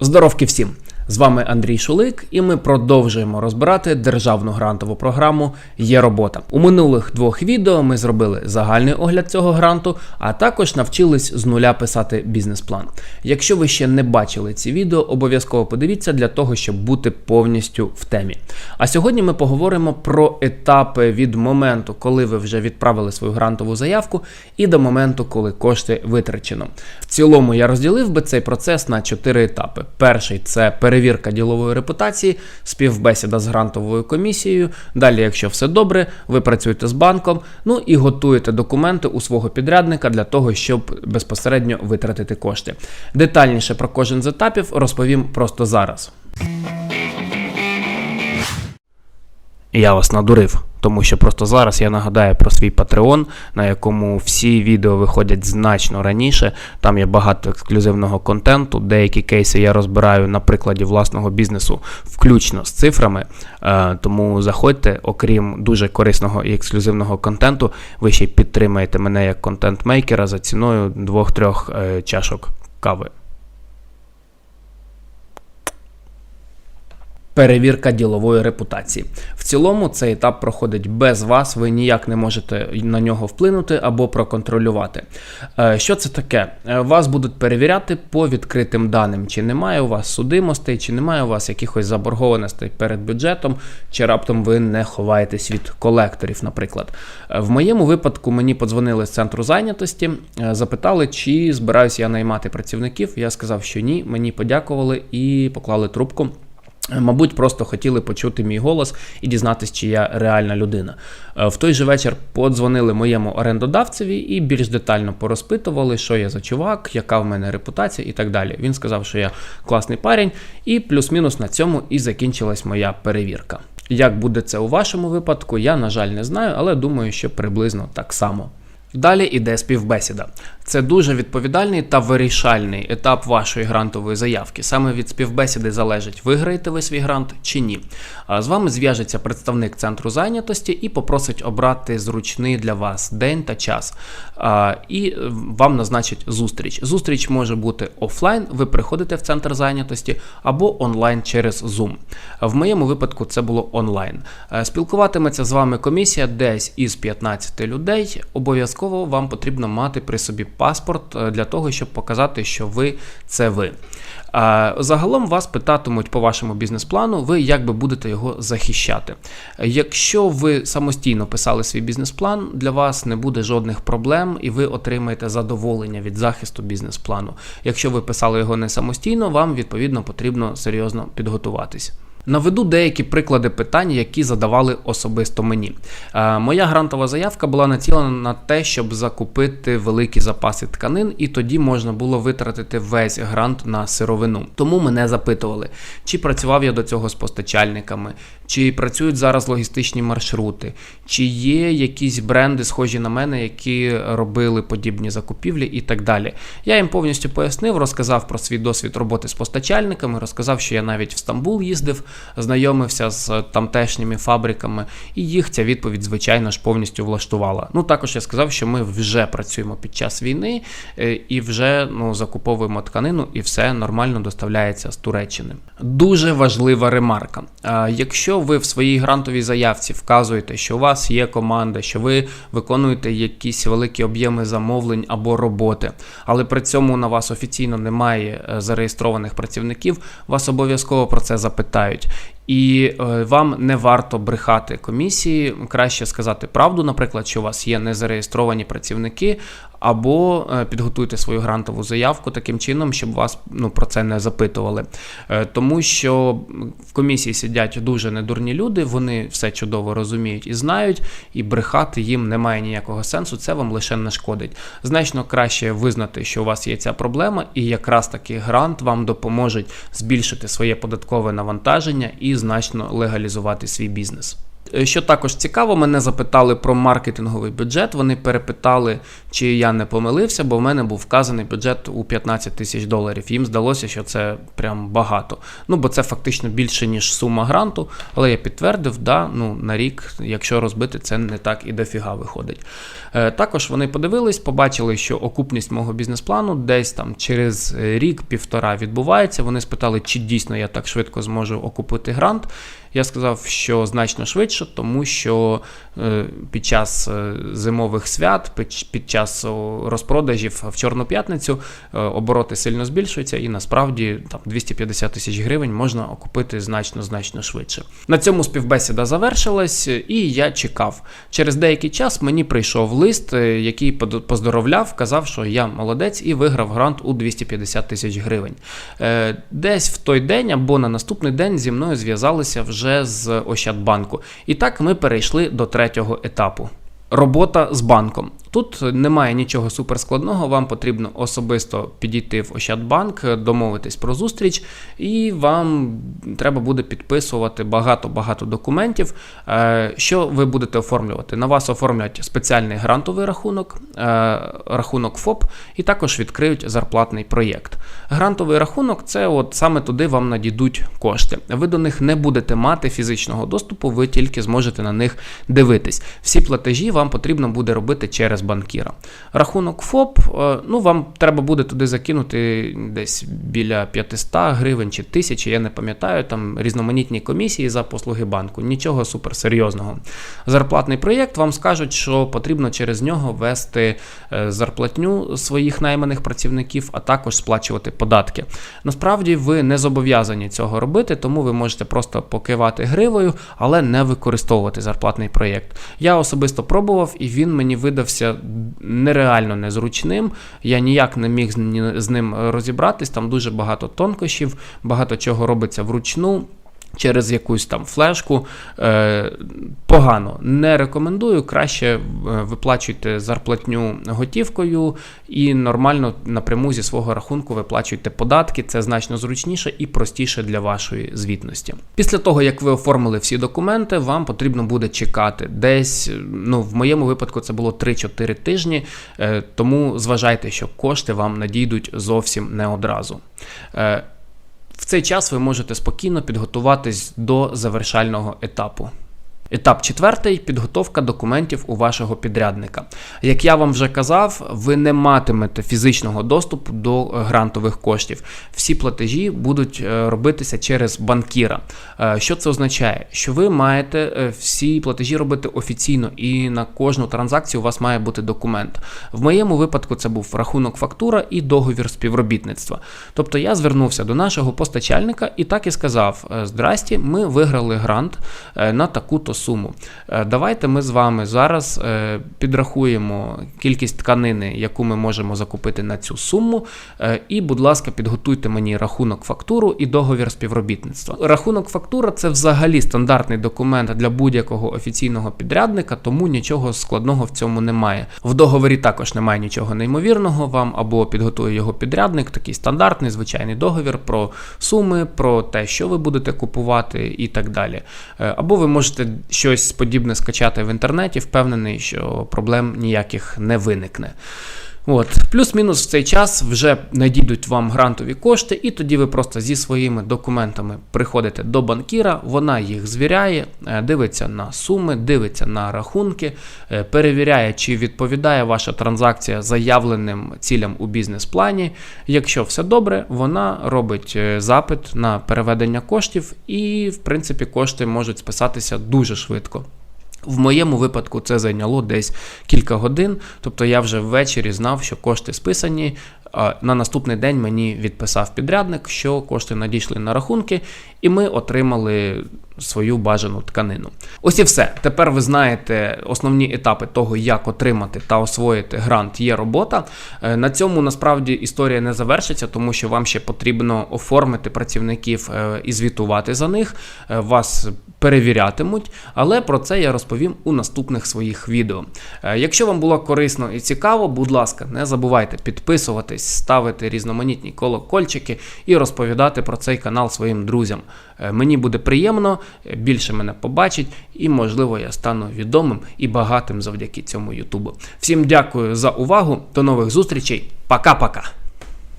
Здоровки всім! З вами Андрій Шулик, і ми продовжуємо розбирати державну грантову програму Є робота. У минулих двох відео ми зробили загальний огляд цього гранту, а також навчились з нуля писати бізнес-план. Якщо ви ще не бачили ці відео, обов'язково подивіться для того, щоб бути повністю в темі. А сьогодні ми поговоримо про етапи від моменту, коли ви вже відправили свою грантову заявку, і до моменту, коли кошти витрачено. В цілому я розділив би цей процес на чотири етапи. Перший це перевірка ділової репутації, співбесіда з грантовою комісією. Далі, якщо все добре, ви працюєте з банком, ну і готуєте документи у свого підрядника для того, щоб безпосередньо витратити кошти. Детальніше про кожен з етапів розповім просто зараз. Я вас надурив, тому що просто зараз я нагадаю про свій Patreon, на якому всі відео виходять значно раніше. Там є багато ексклюзивного контенту. Деякі кейси я розбираю на прикладі власного бізнесу, включно з цифрами. Е, Тому заходьте, окрім дуже корисного і ексклюзивного контенту, ви ще й підтримаєте мене як контент-мейкера за ціною двох-трьох е, чашок кави. Перевірка ділової репутації. В цілому цей етап проходить без вас, ви ніяк не можете на нього вплинути або проконтролювати. Е, Що це таке? Е, Вас будуть перевіряти по відкритим даним, чи немає у вас судимостей, чи немає у вас якихось заборгованостей перед бюджетом, чи раптом ви не ховаєтесь від колекторів, наприклад. Е, В моєму випадку мені подзвонили з центру зайнятості, запитали, чи збираюся я наймати працівників. Я сказав, що ні, мені подякували і поклали трубку. Мабуть, просто хотіли почути мій голос і дізнатися, чи я реальна людина. Е, В той же вечір подзвонили моєму орендодавцеві і більш детально порозпитували, що я за чувак, яка в мене репутація і так далі. Він сказав, що я класний парень, і плюс-мінус на цьому і закінчилась моя перевірка. Як буде це у вашому випадку, я, на жаль, не знаю, але думаю, що приблизно так само. Далі іде співбесіда. Це дуже відповідальний та вирішальний етап вашої грантової заявки. Саме від співбесіди залежить, виграєте ви свій грант чи ні. З вами зв'яжеться представник центру зайнятості і попросить обрати зручний для вас день та час. І е, вам назначить зустріч. Зустріч може бути офлайн, ви приходите в центр зайнятості, або онлайн через Zoom. В моєму випадку це було онлайн. Е, Спілкуватиметься з вами комісія десь із 15 людей. Обов'язково вам потрібно мати при собі паспорт е, для того, щоб показати, що ви це ви. Загалом вас питатимуть по вашому бізнес-плану, ви якби будете його захищати. Якщо ви самостійно писали свій бізнес-план, для вас не буде жодних проблем, і ви отримаєте задоволення від захисту бізнес-плану. Якщо ви писали його не самостійно, вам відповідно потрібно серйозно підготуватись. Наведу деякі приклади питань, які задавали особисто мені. Е, моя грантова заявка була націлена на те, щоб закупити великі запаси тканин, і тоді можна було витратити весь грант на сировину. Тому мене запитували, чи працював я до цього з постачальниками, чи працюють зараз логістичні маршрути, чи є якісь бренди, схожі на мене, які робили подібні закупівлі і так далі. Я їм повністю пояснив, розказав про свій досвід роботи з постачальниками, розказав, що я навіть в Стамбул їздив, знайомився з тамтешніми фабриками, і їх ця відповідь, звичайно ж, повністю влаштувала. Ну також я сказав, що ми вже працюємо під час війни е, і вже ну, закуповуємо тканину, і все нормально доставляється з Туреччини. Дуже важлива ремарка. Якщо ви в своїй грантовій заявці вказуєте, що у вас є команда, що ви виконуєте якісь великі об'єми замовлень або роботи, але при цьому на вас офіційно немає е, зареєстрованих працівників, вас обов'язково про це запитають. marriage І е, вам не варто брехати комісії, краще сказати правду, наприклад, що у вас є незареєстровані працівники, або е, підготуйте свою грантову заявку таким чином, щоб вас ну, про це не запитували. Е, Тому що в комісії сидять дуже недурні люди, вони все чудово розуміють і знають, і брехати їм немає ніякого сенсу, це вам лише не шкодить. Значно краще визнати, що у вас є ця проблема, і якраз таки грант вам допоможе збільшити своє податкове навантаження і значно легалізувати свій бізнес. Е, Що також цікаво, мене запитали про маркетинговий бюджет. Вони перепитали, чи я не помилився, бо в мене був вказаний бюджет у 15 тисяч доларів. Їм здалося, що це прям багато. Ну, бо це фактично більше, ніж сума гранту. Але я підтвердив, да, ну, на рік, якщо розбити, це не так і дофіга виходить. Е, Також вони подивились, побачили, що окупність мого бізнес-плану десь там через рік-півтора відбувається. Вони спитали, чи дійсно я так швидко зможу окупити грант. Я сказав, що значно швидше, тому що е, під час е, зимових свят, під, час розпродажів в Чорну п'ятницю е, обороти сильно збільшуються, і насправді там 250 тисяч гривень можна окупити значно значно швидше. На цьому співбесіда завершилась, і я чекав. Через деякий час мені прийшов лист, який поздоровляв, казав, що я молодець і виграв грант у 250 тисяч гривень. Десь в той день або на наступний день зі мною зв'язалися вже з Ощадбанку. І так ми перейшли до третього етапу. Робота з банком. Тут немає нічого суперскладного, вам потрібно особисто підійти в Ощадбанк, домовитись про зустріч, і вам треба буде підписувати багато-багато документів. Е, Що ви будете оформлювати? На вас оформлять спеціальний грантовий рахунок, е, рахунок ФОП, і також відкриють зарплатний проєкт. Грантовий рахунок це от саме туди вам надійдуть кошти. Ви до них не будете мати фізичного доступу, ви тільки зможете на них дивитись. Всі платежі вам потрібно буде робити через банкіра. Рахунок ФОП, е, ну вам треба буде туди закинути десь біля 500 гривень чи 1000, я не пам'ятаю, там різноманітні комісії за послуги банку. Нічого суперсерйозного. Зарплатний проєкт вам скажуть, що потрібно через нього вести е, зарплатню своїх найманих працівників, а також сплачувати податки. Насправді ви не зобов'язані цього робити, тому ви можете просто покивати гривою, але не використовувати зарплатний проєкт. Я особисто пробував, і він мені видався нереально незручним. Я ніяк не міг з ним розібратись. Там дуже багато тонкощів, багато чого робиться вручну. Через якусь там флешку е, погано не рекомендую. Краще е, виплачуйте зарплатню готівкою і нормально напряму зі свого рахунку виплачуйте податки. Це значно зручніше і простіше для вашої звітності. Після того, як ви оформили всі документи, вам потрібно буде чекати десь. Ну, в моєму випадку це було 3-4 тижні, е, тому зважайте, що кошти вам надійдуть зовсім не одразу. Е, в цей час ви можете спокійно підготуватись до завершального етапу. Етап четвертий підготовка документів у вашого підрядника. Як я вам вже казав, ви не матимете фізичного доступу до е, грантових коштів. Всі платежі будуть е, робитися через банкіра. Е, Що це означає? Що ви маєте всі платежі робити офіційно, і на кожну транзакцію у вас має бути документ. В моєму випадку це був рахунок фактура і договір співробітництва. Тобто я звернувся до нашого постачальника і так і сказав: Здрасті, ми виграли грант на таку-то суму. Е, Давайте ми з вами зараз е, підрахуємо кількість тканини, яку ми можемо закупити на цю суму. е, І, будь ласка, підготуйте мені рахунок фактуру і договір співробітництва. Рахунок фактура це взагалі стандартний документ для будь-якого офіційного підрядника, тому нічого складного в цьому немає. В договорі також немає нічого неймовірного. Вам або підготує його підрядник, такий стандартний звичайний договір про суми, про те, що ви будете купувати, і так далі. Або ви можете щось подібне скачати в інтернеті, впевнений, що проблем ніяких не виникне. От, плюс-мінус в цей час вже надійдуть вам грантові кошти, і тоді ви просто зі своїми документами приходите до банкіра, вона їх звіряє, е, дивиться на суми, дивиться на рахунки, е, перевіряє, чи відповідає ваша транзакція заявленим цілям у бізнес-плані. Якщо все добре, вона робить е, запит на переведення коштів, і в принципі кошти можуть списатися дуже швидко. В моєму випадку це зайняло десь кілька годин, тобто я вже ввечері знав, що кошти списані. На наступний день мені відписав підрядник, що кошти надійшли на рахунки, і ми отримали свою бажану тканину. Ось і все. Тепер ви знаєте основні етапи того, як отримати та освоїти грант. Є робота. Е, На цьому насправді історія не завершиться, тому що вам ще потрібно оформити працівників е, і звітувати за них. Е, Вас перевірятимуть, але про це я розповім у наступних своїх відео. Якщо вам було корисно і цікаво, будь ласка, не забувайте підписуватись, ставити різноманітні колокольчики і розповідати про цей канал своїм друзям. Мені буде приємно. Більше мене побачить, і, можливо, я стану відомим і багатим завдяки цьому Ютубу. Всім дякую за увагу. До нових зустрічей. Пока-пока.